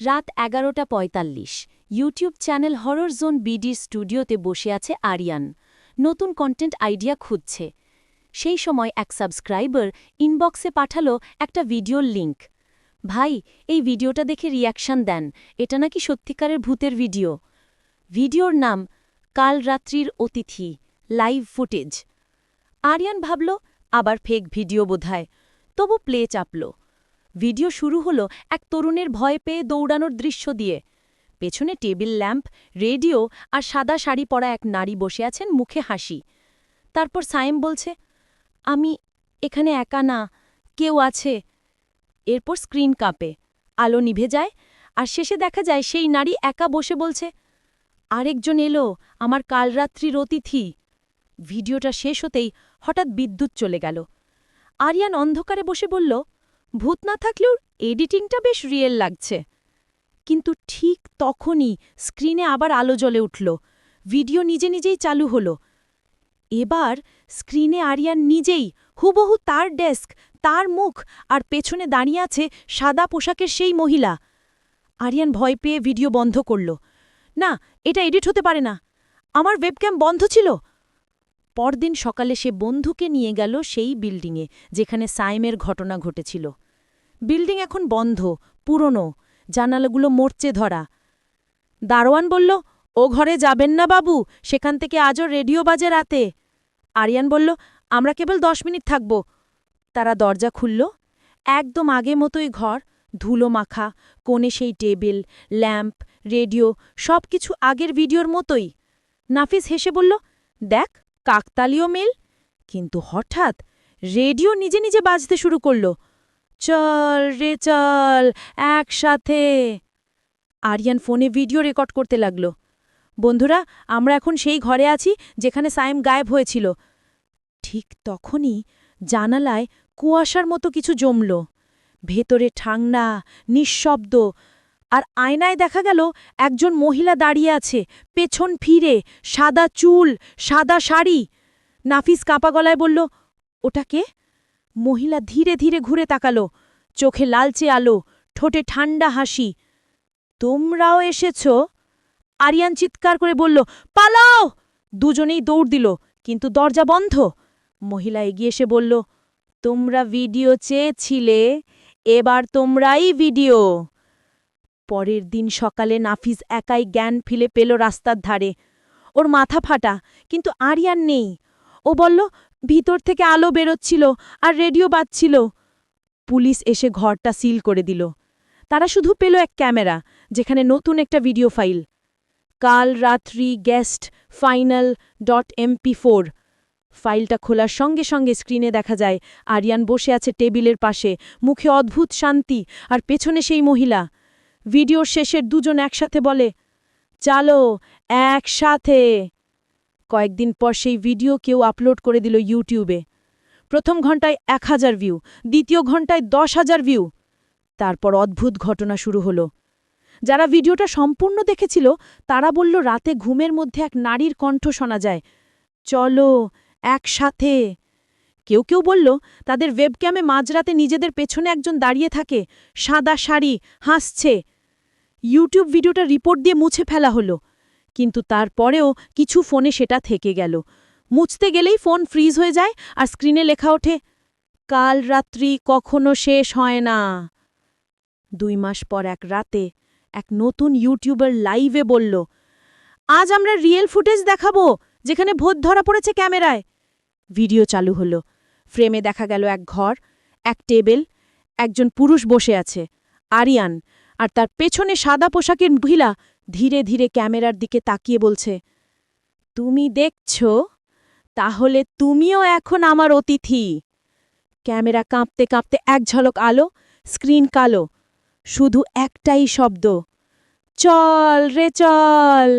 রাত এগারোটা পঁয়তাল্লিশ। ইউটিউব চ্যানেল হরর জোন বিডির স্টুডিওতে বসে আছে আরিয়ান। নতুন কন্টেন্ট আইডিয়া খুঁজছে। সেই সময় এক সাবস্ক্রাইবার ইনবক্সে পাঠালো একটা ভিডিওর লিংক ভাই, এই ভিডিওটা দেখে রিয়াকশন দেন। এটা নাকি সত্যিকারের ভূতের ভিডিও ভিডিওর নাম কাল রাত্রির অতিথি লাইভ ফুটেজ আরিয়ান ভাবল, আবার ফেক ভিডিও বোধহয়। তবু প্লে চাপল। ভিডিও শুরু হলো এক তরুণের ভয় পেয়ে দৌড়ানোর দৃশ্য দিয়ে। পেছনে টেবিল ল্যাম্প, রেডিও আর সাদা শাড়ি পরা এক নারী বসে আছেন মুখে হাসি। তারপর সায়েম বলছে, আমি এখানে একা না, কেউ আছে। এরপর স্ক্রিন কাঁপে, আলো নিভে যায় আর শেষে দেখা যায় সেই নারী একা বসে বলছে, আরেকজন এলো, আমার কালরাত্রির অতিথি। ভিডিওটা শেষ হতেই হঠাৎ বিদ্যুৎ চলে গেল। আরিয়ান অন্ধকারে বসে বলল ভূত না থাকলেও এডিটিংটা বেশ রিয়েল লাগছে। কিন্তু ঠিক তখনই স্ক্রিনে আবার আলো জ্বলে উঠল। ভিডিও নিজে নিজেই চালু হল। এবার স্ক্রিনে আরিয়ান নিজেই, হুবহু তার ডেস্ক, তার মুখ আর পেছনে দাঁড়িয়ে আছে সাদা পোশাকের সেই মহিলা। আরিয়ান ভয় পেয়ে ভিডিও বন্ধ করল। না, এটা এডিট হতে পারে না। আমার ওয়েবক্যাম বন্ধ ছিল। পরদিন সকালে সে বন্ধুকে নিয়ে গেল সেই বিল্ডিংয়ে, যেখানে সাইমের ঘটনা ঘটেছিল। বিল্ডিং এখন বন্ধ, পুরনো। জানালাগুলো মরচে ধরা। দারোয়ান বলল, ও ঘরে যাবেন না বাবু, সেখান থেকে আজও রেডিও বাজে রাতে। আরিয়ান বলল, আমরা কেবল দশ মিনিট থাকব। তারা দরজা খুলল। একদম আগে মতোই ঘর, ধুলো মাখা, কোণে সেই টেবিল, ল্যাম্প, রেডিও সব কিছু আগের ভিডিওর মতোই। নাফিস হেসে বলল, দেখ, কাকতালীয় মেল। কিন্তু হঠাৎ রেডিও নিজে নিজে বাজতে শুরু করল। চল রে চল, একসাথে। আরিয়ান ফোনে ভিডিও রেকর্ড করতে লাগল। বন্ধুরা, আমরা এখন সেই ঘরে আছি যেখানে সায়েম গায়েব হয়েছিল। ঠিক তখনই জানালায় কুয়াশার মতো কিছু জমল। ভেতরে ঠাংনা, নিঃশব্দ, আর আয়নায় দেখা গেল একজন মহিলা দাঁড়িয়ে আছে, পেছন ফিরে, সাদা চুল, সাদা শাড়ি। নাফিস কাঁপা গলায় বলল, ওটা কে? মহিলা ধীরে ধীরে ঘুরে তাকালো। চোখে লালচে আলো, ঠোঁটে ঠান্ডা হাসি। তোমরাও এসেছ? আরিয়ান চিৎকার করে বলল, পালাও! দুজনেই দৌড় দিল, কিন্তু দরজা বন্ধ। মহিলা এগিয়ে এসে বলল, তোমরা ভিডিও চেয়েছিলে, এবার তোমরাই ভিডিও। পরের দিন সকালে নাফিস একাই জ্ঞান ফিলে পেল রাস্তার ধারে। ওর মাথা ফাটা, কিন্তু আরিয়ান নেই। ও বলল ভিতর থেকে আলো বেরোচ্ছিল আর রেডিও বাজছিল। পুলিশ এসে ঘরটা সিল করে দিল। তারা শুধু পেল এক ক্যামেরা, যেখানে নতুন একটা ভিডিও ফাইল। কাল রাত্রি guest final dot MP four ফাইলটা খোলার সঙ্গে সঙ্গে স্ক্রিনে দেখা যায়, আরিয়ান বসে আছে টেবিলের পাশে, মুখে অদ্ভুত শান্তি আর পেছনে সেই মহিলা। ভিডিওর শেষের দুজন একসাথে বলে, চালো, একসাথে। কয়েকদিন পর সেই ভিডিও কেউ আপলোড করে দিল ইউটিউবে। প্রথম ঘন্টায় এক হাজার ভিউ, দ্বিতীয় ঘন্টায় দশ হাজার ভিউ। তারপর অদ্ভুত ঘটনা শুরু হলো। যারা ভিডিওটা সম্পূর্ণ দেখেছিল, তারা বলল, রাতে ঘুমের মধ্যে এক নারীর কণ্ঠ শোনা যায়। চলো একসাথে। কেউ কেউ বলল, তাদের ওয়েবক্যামে মাঝরাতে নিজেদের পেছনে একজন দাঁড়িয়ে থাকে। সাদা শাড়ি, হাসছে। ইউটিউব ভিডিওটা রিপোর্ট দিয়ে মুছে ফেলা হলো। কিন্তু তারপরেও কিছু ফোনে সেটা থেকে গেল। মুছতে গেলেই ফোন ফ্রিজ হয়ে যায় আর স্ক্রিনে লেখা ওঠে, কাল রাত্রি কখনো শেষ হয় না। দুই মাস পর এক রাতে এক নতুন ইউটিউবার লাইভে বলল, আজ আমরা রিয়েল ফুটেজ দেখাবো যেখানে ভোট ধরা পড়েছে ক্যামেরায়। ভিডিও চালু হলো। ফ্রেমে দেখা গেল এক ঘর, এক টেবিল, একজন পুরুষ বসে আছে, আরিয়ান। আর তার পেছনে সাদা পোশাকের মহিলা ধীরে ধীরে ক্যামেরার দিকে তাকিয়ে বলছে, তুমি দেখছ? তাহলে তুমিও এখন আমার অতিথি। ক্যামেরা কাঁপতে কাঁপতে এক ঝলক আলো, স্ক্রিন কালো, শুধু একটাই শব্দ, চল রে চল।